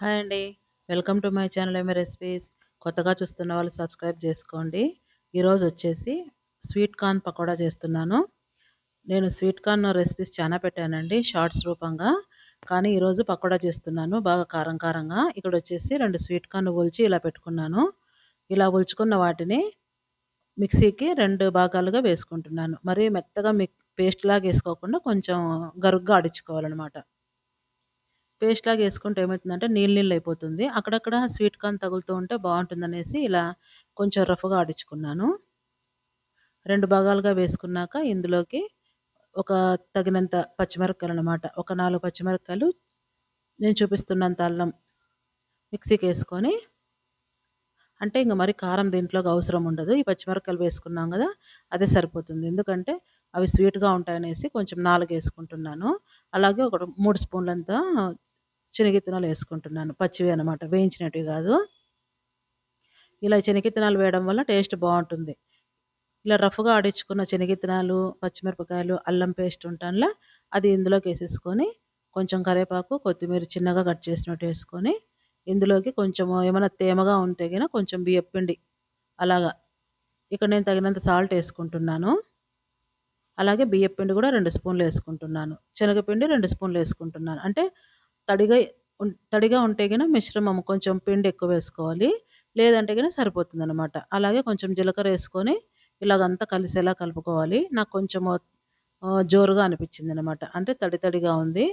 Hi అండి. Welcome to my channel M A recipes. కొత్తగా చూస్తున్న వాళ్ళు సబ్స్క్రైబ్ చేసుకోండి. ఈరోజు వచ్చేసి స్వీట్ కార్న్ పకోడా చేస్తున్నాను. నేను స్వీట్ కార్న్ రెసిపీస్ చాలా పెట్టానండి షార్ట్స్ రూపంగా. కానీ ఈరోజు పకోడా చేస్తున్నాను బాగా కారం కారంగా. ఇక్కడ వచ్చేసి రెండు స్వీట్ కార్న్ ఒలిచి ఇలా పెట్టుకున్నాను. ఇలా ఒలుచుకున్న వాటిని మిక్సీకి రెండు భాగాలుగా వేసుకుంటున్నాను. మరి మెత్తగా మిక్ పేస్ట్ లాగా వేసుకోకుండా కొంచెం గరుగ్గా ఆడించుకోవాలన్నమాట పేస్ట్ లాగా వేసుకుంటే ఏమవుతుందంటే నీళ్ళు నీళ్ళు అయిపోతుంది. అక్కడక్కడ స్వీట్ కార్న్ తగులుతూ ఉంటే బాగుంటుంది అనేసి ఇలా కొంచెం రఫ్గా ఆడించుకున్నాను. రెండు భాగాలుగా వేసుకున్నాక ఇందులోకి ఒక తగినంత పచ్చిమిరపకాయలు అనమాట ఒక నాలుగు పచ్చిమిరపకాయలు నేను చూపిస్తున్నంత అల్లం మిక్సీకి వేసుకొని అంటే ఇంక మరి కారం దీంట్లోకి అవసరం ఉండదు. ఈ పచ్చిమిరపకాయలు వేసుకున్నాం కదా అదే సరిపోతుంది. ఎందుకంటే అవి స్వీట్గా ఉంటాయనేసి కొంచెం నాలుగు వేసుకుంటున్నాను. అలాగే ఒక మూడు స్పూన్లంతా శనగిత్తనాలు వేసుకుంటున్నాను. పచ్చివి అనమాట వేయించినవి కాదు. ఇలా శనగిత్తనాలు వేయడం వల్ల టేస్ట్ బాగుంటుంది. ఇలా రఫ్గా ఆడించుకున్న శనగిత్తనాలు పచ్చిమిరపకాయలు అల్లం పేస్ట్ ఉంటానులా అది ఇందులోకి వేసేసుకొని కొంచెం కరివేపాకు కొత్తిమీర చిన్నగా కట్ చేసినట్టు వేసుకొని ఇందులోకి కొంచెం ఏమైనా తేమగా ఉంటే కనుక కొంచెం బియ్యపిండి అలాగా. ఇక్కడ నేను తగినంత సాల్ట్ వేసుకుంటున్నాను. అలాగే బియ్యపిండి కూడా రెండు స్పూన్లు వేసుకుంటున్నాను. శనగపిండి రెండు స్పూన్లు వేసుకుంటున్నాను. అంటే తడిగా తడిగా ఉంటే కనుక మిశ్రమం కొంచెం పిండి ఎక్కువ వేసుకోవాలి. లేదంటే కనుక సరిపోతుంది అనమాట అలాగే కొంచెం జీలకర్ర వేసుకొని ఇలాగంతా కలిసేలా కలుపుకోవాలి. నాకు కొంచెం జోరుగా అనిపించింది అనమాట అంటే తడి తడిగా ఉంది.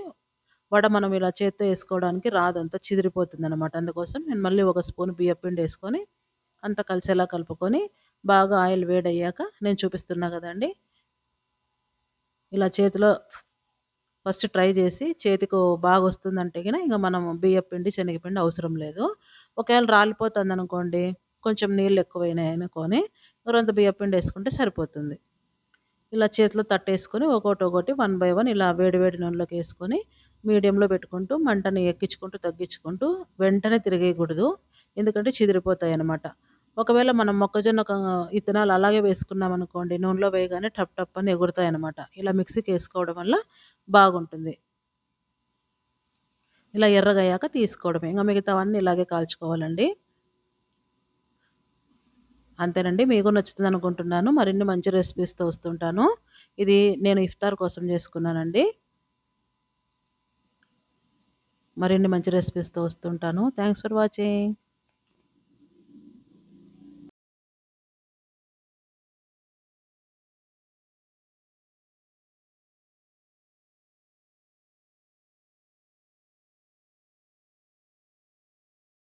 వడ మనం ఇలా చేత్తో వేసుకోవడానికి రాదంతా చిదిరిపోతుంది అనమాట అందుకోసం నేను మళ్ళీ ఒక స్పూన్ బియ్య పిండి వేసుకొని అంతా కలిసేలా కలుపుకొని బాగా ఆయిల్ వేడయ్యాక నేను చూపిస్తున్నా కదండి. ఇలా చేతిలో ఫస్ట్ ట్రై చేసి చేతికి బాగా వస్తుందంటే కనుక ఇంకా మనం బియ్యపిండి శనగపిండి అవసరం లేదు. ఒకవేళ రాలిపోతుంది అనుకోండి కొంచెం నీళ్ళు ఎక్కువైనాయి అనుకొని రొంత బియ్య పిండి వేసుకుంటే సరిపోతుంది. ఇలా చేతిలో తట్టేసుకొని ఒకటి ఒకటి వన్ బై వన్ ఇలా వేడి వేడి నూనెలోకి వేసుకొని మీడియంలో పెట్టుకుంటూ మంటని ఎక్కించుకుంటూ తగ్గించుకుంటూ వెంటనే తిరిగేయకూడదు ఎందుకంటే చిదిరిపోతాయి అన్నమాట ఒకవేళ మనం మొక్కజొన్న ఇత్తనాలు అలాగే వేసుకున్నాం అనుకోండి నూనెలో వేయగానే టప్ టప్ అని ఎగురుతాయి అనమాట ఇలా మిక్సీకి వేసుకోవడం వల్ల బాగుంటుంది. ఇలా ఎర్రగయ్యాక తీసుకోవడమే. ఇంకా మిగతావన్నీ ఇలాగే కాల్చుకోవాలండి. అంతేనండి. మీకు నచ్చుతుంది అనుకుంటున్నాను. మరిన్ని మంచి రెసిపీస్తో వస్తుంటాను. ఇది నేను ఇఫ్తార్ కోసం చేసుకున్నానండి. మరిన్ని మంచి రెసిపీస్తో వస్తుంటాను. Thanks for watching